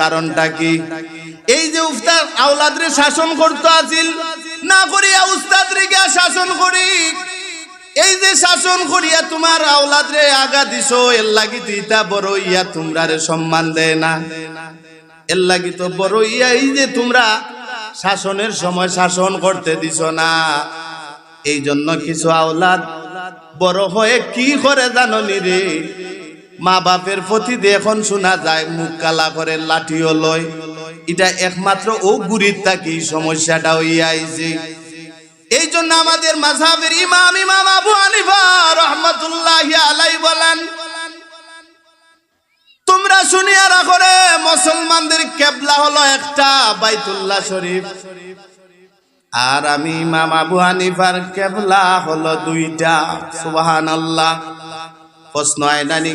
কারণটা কি? এই যে উস্তাদ আওলাদরে শাসন করতে আছিল না করিয়া উস্তাদ রে গিয়া শাসন করি। এই যে শাসন করিয়া তোমার আওলাদ রে আগা দিছো, এর লাগি তো ইটা বড় ইয়া তোমরা সম্মান দেয় না। এর লাগি তো বড় ইয়া এই যে তোমরা শাসনের সময় শাসন করতে দিছ না। এই জন্য কিছু আওলাদ বড় হয়ে কি করে জানো রে? মা বাপের প্রতি এখন শোনা যায়, মুখ কালা করে লাঠিও লয়। এটা একমাত্র ও গুরির থাকি, সমস্যাটা হইয়া আইছে। এই জন্য আমাদের মাঝাবের ইমাম ইমাম আবু হানিফা রহমতুল্লাহ আলাই বলেন, তোমরা শুনিয়া রাখো রে, মুসলমানদের কেবলা হলো একটা বাইতুল্লাহ শরীফ। আর আমি ইমাম আবু হানিফার কেবলা হলো দুইটা সুবাহান আল্লাহ প্রশ্ন আয়নানি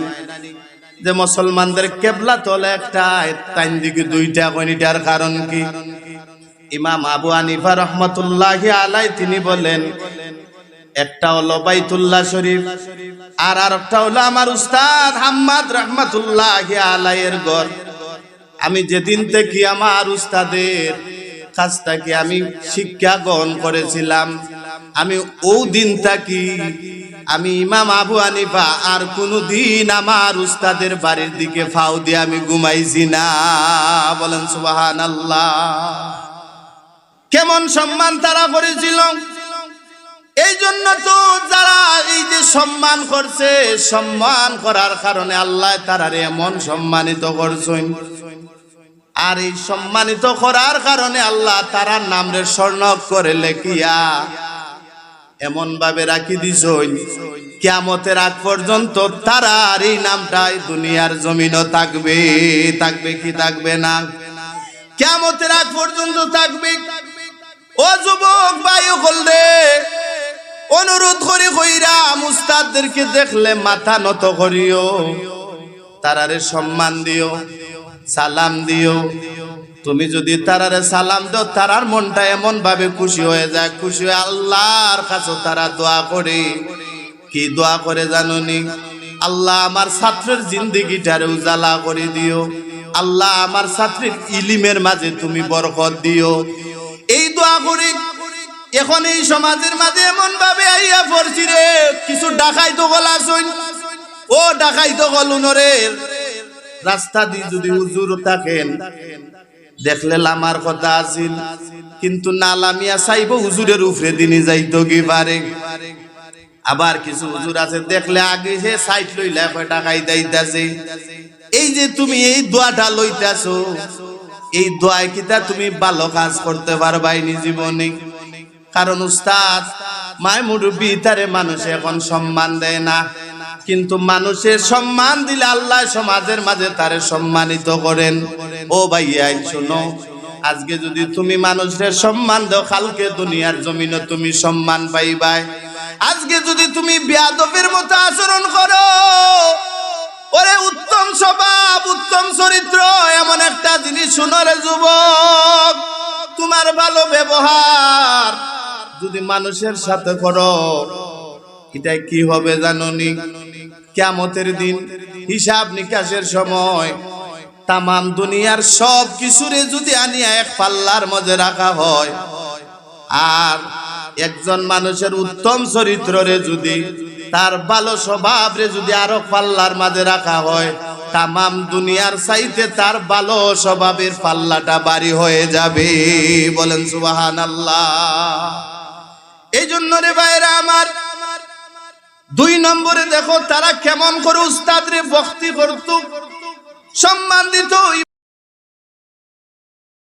যে মুসলমানদের কেবলা তোলে একটা তাইন দিকে দুইটা কনিটার কারণ কি? ইমাম আবু হানিফা রহমতুল্লাহ আলাই তিনি বলেন, একটা হলো বাইতুল্লাহ শরীফ, আর আরেকটা হলো আমার উস্তাদ হাম্মাদ রহমতুল্লাহ আলাইয়ের ঘর। আমি যেদিন থেকে আমার উস্তাদের কাছ থেকে আমি শিক্ষা গ্রহণ করেছিলাম, আমি ও দিন থাকি আমি ইমাম আবু আনিফা আর কোনো দিন আমার উস্তাদের বাড়ির দিকে ফাও দিয়ে আমি ঘুমাইছি না। বলেন সুবাহান আল্লাহ কেমন সম্মান তারা করেছিল? এই জন্য তো যারা এই যে সম্মান করছে, সম্মান করার কারণে আল্লাহ তারারে এমন সম্মানিত করছেন। আর এই সম্মানিত করার কারণে আল্লাহ তারার নামরে স্বর্ণ করে লেখিয়া এমন ভাবে রাখি দিছইন কিয়ামতের আগ পর্যন্ত তারার এই নামটাই দুনিয়ার জমিনও থাকবে। থাকবে কি থাকবে না? কিয়ামতের আগ পর্যন্ত থাকবে। ও যুবক, ভাই রে অনুরোধ করি কইরা মুস্তাদদেরকে দেখলে মাথা নত করিও। তারারে সম্মান দিও, সালাম দিও। তুমি যদি তারারে সালাম দাও, তারার মনটা এমন ভাবে খুশি হয়ে যায়, খুশি হয়ে আল্লাহর কাছে তারা দোয়া করে। কি দোয়া করে জানুনি? আল্লাহ আমার ছাত্রের জিন্দিগিটারে উজালা করে দিও। আল্লাহ আমার ছাত্রের ইলিমের মাঝে তুমি বরকত দিও। এই দোয়া করি এখন এই সমাজের মাঝে এমন ভাবে আইয়া পড়ছি রে, কিছু ডাকাই তো গলা শুন। ও ডাকাই তো গলুনরের রাস্তা দিয়ে যদি হুজুর থাকেন দেখলে লামার কথা আছিল। কিন্তু না লামিয়া চাইব হুজুরের উপরে দিনই যাইতো কি পারে। আবার কিছু হুজুর আছে, দেখলে আগে সে সাইট লইলা টাকাই দাইতাছে। এই যে তুমি এই দোয়াটা লইতাছো, এই দোয়ায় কিতা তুমি ভালো কাজ করতে পারবাইনি জীবনে? কারণ উস্তাদ, মায় মুরব্বী, তারে মানুষ এখন সম্মান দেয় না। কিন্তু মানুষের সম্মান দিলে আল্লাহ সমাজের মাঝে তারে সম্মানিত করেন। ও ভাইয়াই শোনো, আজকে যদি তুমি মানুষের সম্মান দাও, কালকে দুনিয়ার জমিনে তুমি সম্মান পাইবাই। আজকে যদি তুমি বিয়াদবের মতো আচরণ করো, ওরে উত্তম স্বভাব, উত্তম চরিত্র, এমন একটা জিনিস শুনরে যুবক, তোমার ভালো ব্যবহার যদি মানুষের সাথে করো এটা কি হবে জাননি? কেমতের দিন হিসাব নিকাশের সময় তামাম দুনিয়ার সব কিছুরে যদি আনিয়া এক পাল্লার মধ্যে রাখা হয়, আর একজন মানুষের উত্তম চরিত্ররে যদি, তার ভালো স্বভাবরে যদি আরও পাল্লার মাঝে রাখা হয়, তামাম দুনিয়ার চাইতে তার ভালো স্বভাবের পাল্লাটা বাড়ি হয়ে যাবে। বলেন সুবাহান আল্লাহ এই জন্য রে ভাইরা আমার, দুই নম্বরে দেখো তারা কেমন করে উস্তাদ রে ভক্তি করত। সম্মান দিত